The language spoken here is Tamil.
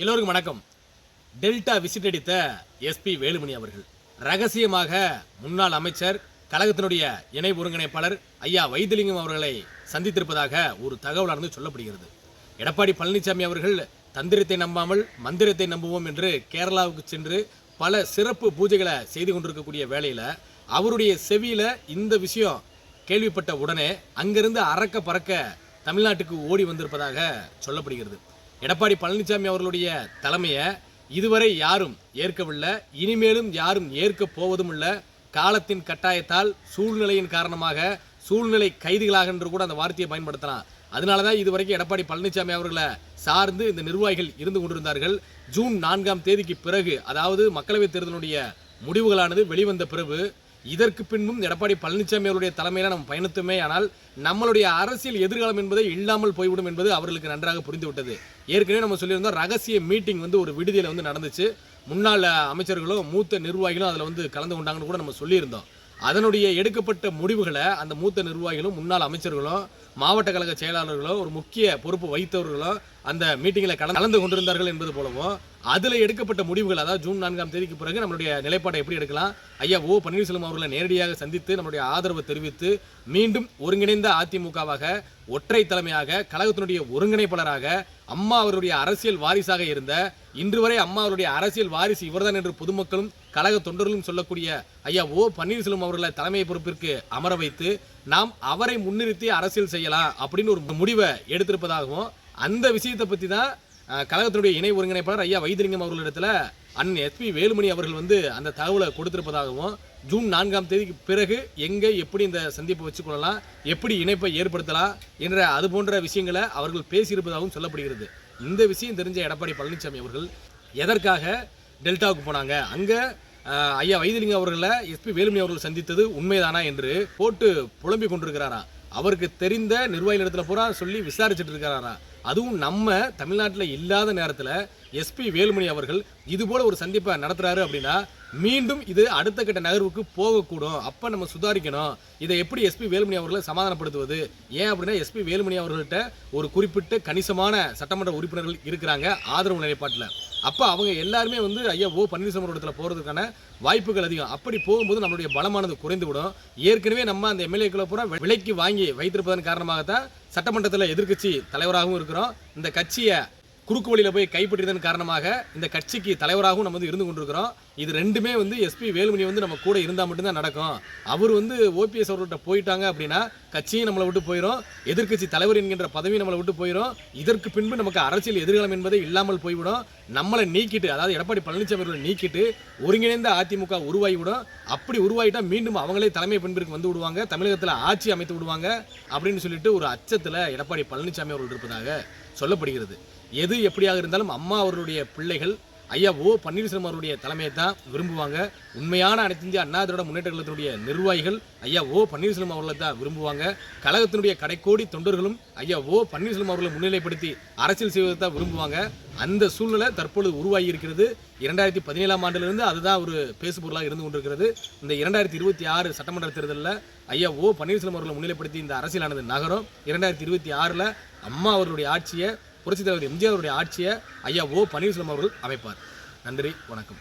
எல்லோருக்கும் வணக்கம். டெல்டா விசிட் அடித்த எஸ்பி வேலுமணி அவர்கள். ரகசியமாக முன்னாள் அமைச்சர் கழகத்தினுடைய இணை ஒருங்கிணைப்பாளர் ஐயா வைத்திலிங்கம் அவர்களை சந்தித்திருப்பதாக ஒரு தகவலானது சொல்லப்படுகிறது. எடப்பாடி பழனிசாமி அவர்கள் தந்திரத்தை நம்பாமல் மந்திரத்தை நம்புவோம் என்று கேரளாவுக்கு சென்று பல சிறப்பு பூஜைகளை செய்து கொண்டிருக்கக்கூடிய வேளையில் அவருடைய செவியில் இந்த விஷயம் கேள்விப்பட்ட உடனே அங்கிருந்து அறக்க பறக்க தமிழ்நாட்டுக்கு ஓடி வந்திருப்பதாக சொல்லப்படுகிறது. எடப்பாடி பழனிசாமி அவர்களுடைய தலைமையை இதுவரை யாரும் ஏற்கவில்லை இனிமேலும் யாரும் ஏற்க போவதும் இல்லை. காலத்தின் கட்டாயத்தால் சூழ்நிலையின் காரணமாக சூழ்நிலை கைதிகளாக என்று கூட அந்த வார்த்தையை பயன்படுத்தலாம். அதனால தான் இதுவரைக்கும் எடப்பாடி பழனிசாமி அவர்களை சார்ந்து இந்த நிர்வாகிகள் இருந்து கொண்டிருந்தார்கள். ஜூன் நான்காம் தேதிக்கு பிறகு அதாவது மக்களவைத் தேர்தலுடைய முடிவுகளானது வெளிவந்த பிறகு இதற்கு பின்பும் எடப்பாடி பழனிசாமி அவருடைய தலைமையில நம்ம பயணித்துமே ஆனால் நம்மளுடைய அரசியல் எதிர்காலம் என்பதை இல்லாமல் போய்விடும் என்பது அவர்களுக்கு நன்றாக புரிந்துவிட்டது. ஏற்கனவே நம்ம சொல்லியிருந்தோம் ரகசிய மீட்டிங் வந்து ஒரு விடுதியில் வந்து நடந்துச்சு. முன்னாள் அமைச்சர்களும் மூத்த நிர்வாகிகளும் அதில் வந்து கலந்து கொண்டாங்கன்னு கூட நம்ம சொல்லியிருந்தோம். அதனுடைய எடுக்கப்பட்ட முடிவுகளை அந்த மூத்த நிர்வாகிகளும் முன்னாள் அமைச்சர்களும் மாவட்ட கழக செயலாளர்களும் ஒரு முக்கிய பொறுப்பு வைத்தவர்களும் அந்த மீட்டிங்கில் கலந்து கொண்டிருந்தார்கள் என்பது போலவும் அதில் எடுக்கப்பட்ட முடிவுகள் அதாவது ஜூன் நான்காம் தேதிக்கு பிறகு நம்மளுடைய நிலைப்பாட்டை எப்படி எடுக்கலாம்? ஐயா ஓ பன்னீர்செல்வம் அவர்களை நேரடியாக சந்தித்து நம்மளுடைய ஆதரவை தெரிவித்து மீண்டும் ஒருங்கிணைந்த அதிமுகவாக ஒற்றை தலைமையாக கழகத்தினுடைய ஒருங்கிணைப்பாளராக அம்மா அவருடைய அரசியல் வாரிசாக இருந்த இன்று வரை அம்மா அவருடைய அரசியல் வாரிசு இவர்தான் என்று பொதுமக்களும் கழக தொண்டர்களும் சொல்லக்கூடிய ஐயா ஓ பன்னீர்செல்வம் அவர்களை தலைமை பொறுப்பிற்கு அமர வைத்து நாம் அவரை முன்னிறுத்தி அரசியல் செய்யலாம் அப்படின்னு ஒரு முடிவை எடுத்திருப்பதாகவும் அந்த விஷயத்தை பற்றி தான் கழகத்தினுடைய இணை ஒருங்கிணைப்பாளர் ஐயா வைத்திலிங்கம் அவர்களிடத்தில் அண்ணன் எஸ்பி வேலுமணி அவர்கள் வந்து அந்த தகவலை கொடுத்திருப்பதாகவும் ஜூன் நான்காம் தேதிக்கு பிறகு எங்கே எப்படி இந்த சந்திப்பை வச்சுக்கொள்ளலாம் எப்படி இணைப்பை ஏற்படுத்தலாம் என்ற அது போன்ற விஷயங்களை அவர்கள் பேசியிருப்பதாகவும் சொல்லப்படுகிறது. இந்த விஷயம் தெரிஞ்ச எடப்பாடி பழனிசாமி அவர்கள் எதற்காக டெல்டாவுக்கு போனாங்க? அங்கே ஐயா வைத்திலிங்கம் அவர்களை எஸ்பி வேலுமணி அவர்கள் சந்தித்தது உண்மைதானா என்று போட்டு புலம்பிக் கொண்டிருக்கிறாரா? அவருக்கு தெரிந்த நிர்வாகிகளிடத்துல பூரா சொல்லி விசாரிச்சுட்டு இருக்கிறாரா அதுவும் நம்ம தமிழ்நாட்டில் இல்லாத நேரத்தில் எஸ்பி வேலுமணி அவர்கள் இது போல ஒரு சந்திப்பை நடத்துறாரு அப்படின்னா மீண்டும் இது அடுத்த கட்ட நகர்வுக்கு போகக்கூடும். அப்போ நம்ம சுதாரிக்கணும். இதை எப்படி எஸ்பி வேலுமணி அவர்களை சமாதானப்படுத்துவது? ஏன் அப்படின்னா எஸ்பி வேலுமணி அவர்கள்ட்ட ஒரு குறிப்பிட்ட கணிசமான சட்டமன்ற உறுப்பினர்கள் இருக்கிறாங்க ஆதரவு நிலைப்பாட்டில். அப்போ அவங்க எல்லாருமே வந்து ஐயா ஓ பன்னீர்செல்வம் இடத்துல போகிறதுக்கான வாய்ப்புகள் அதிகம். அப்படி போகும்போது நம்மளுடைய பலமானது குறைந்து விடும் ஏற்கனவே நம்ம அந்த எம்எல்ஏக்களை பூரா விலைக்கு வாங்கி வைத்திருப்பதன் காரணமாகத்தான் சட்டமன்றத்தில் எதிர்க்கட்சி தலைவராகவும் இருக்கிறோம். இந்த கட்சியை குறுக்கு வழியில் போய் கைப்பற்றியதன் காரணமாக இந்த கட்சிக்கு தலைவராகவும் நம்ம வந்து இருந்து கொண்டிருக்கிறோம். இது ரெண்டுமே வந்து எஸ்பி வேலுமணி வந்து நம்ம கூட இருந்தால் மட்டும்தான் நடக்கும். அவர் வந்து ஓபிஎஸ் அவர்கிட்ட போயிட்டாங்க அப்படின்னா கட்சியும் நம்மளை விட்டு போயிடும் எதிர்க்கட்சி தலைவர் என்கின்ற பதவி நம்மளை விட்டு போயிடும் இதற்கு பின்பு நமக்கு அரசியல் எதிர்காலம் என்பதே இல்லாமல் போய்விடும். நம்மளை நீக்கிட்டு அதாவது எடப்பாடி பழனிசாமி அவர்களை நீக்கிட்டு ஒருங்கிணைந்த அதிமுக உருவாகிவிடும். அப்படி உருவாகிட்டா மீண்டும் அவங்களே தலைமை பண்பிற்கு வந்து விடுவாங்க. தமிழகத்தில் ஆட்சி அமைத்து விடுவாங்க அப்படின்னு சொல்லிட்டு ஒரு அச்சத்தில் எடப்பாடி பழனிசாமி அவர்கள் இருப்பதாக சொல்லப்படுகிறது. எது எப்படியாக இருந்தாலும் அம்மா அவர்களுடைய பிள்ளைகள் ஐயா ஓ பன்னீர்செல்வம் அவருடைய தலைமையை தான் விரும்புவாங்க. உண்மையான அனைத்து இந்திய அண்ணா திராவிட முன்னேற்ற கழகத்தினுடைய நிர்வாகிகள் ஐயா ஓ பன்னீர்செல்வம் அவர்களை தான் விரும்புவாங்க. கழகத்தினுடைய கடைக்கோடி தொண்டர்களும் ஐயா ஓ பன்னீர்செல்வம் அவர்களை முன்னிலைப்படுத்தி அரசியல் செய்வதை தான் விரும்புவாங்க. அந்த சூழ்நிலை தற்பொழுது உருவாகி இருக்கிறது. இரண்டாயிரத்தி பதினேழாம் ஆண்டிலிருந்து அதுதான் ஒரு பேசுபொருளாக இருந்து கொண்டிருக்கிறது. இந்த இரண்டாயிரத்தி இருபத்தி ஆறு சட்டமன்ற தேர்தலில் ஐயா ஓ பன்னீர்செல்வம் அவர்களை முன்னிலைப்படுத்தி இந்த அரசியலானது நகரம். இரண்டாயிரத்தி இருபத்தி ஆறில் அம்மா அவர்களுடைய ஆட்சியை புரட்சித் தலைவர் எம்ஜிஆருடைய ஆட்சியை ஐயா ஓ பன்னீர்செல்வம் அவர்கள் அமைப்பார். நன்றி வணக்கம்.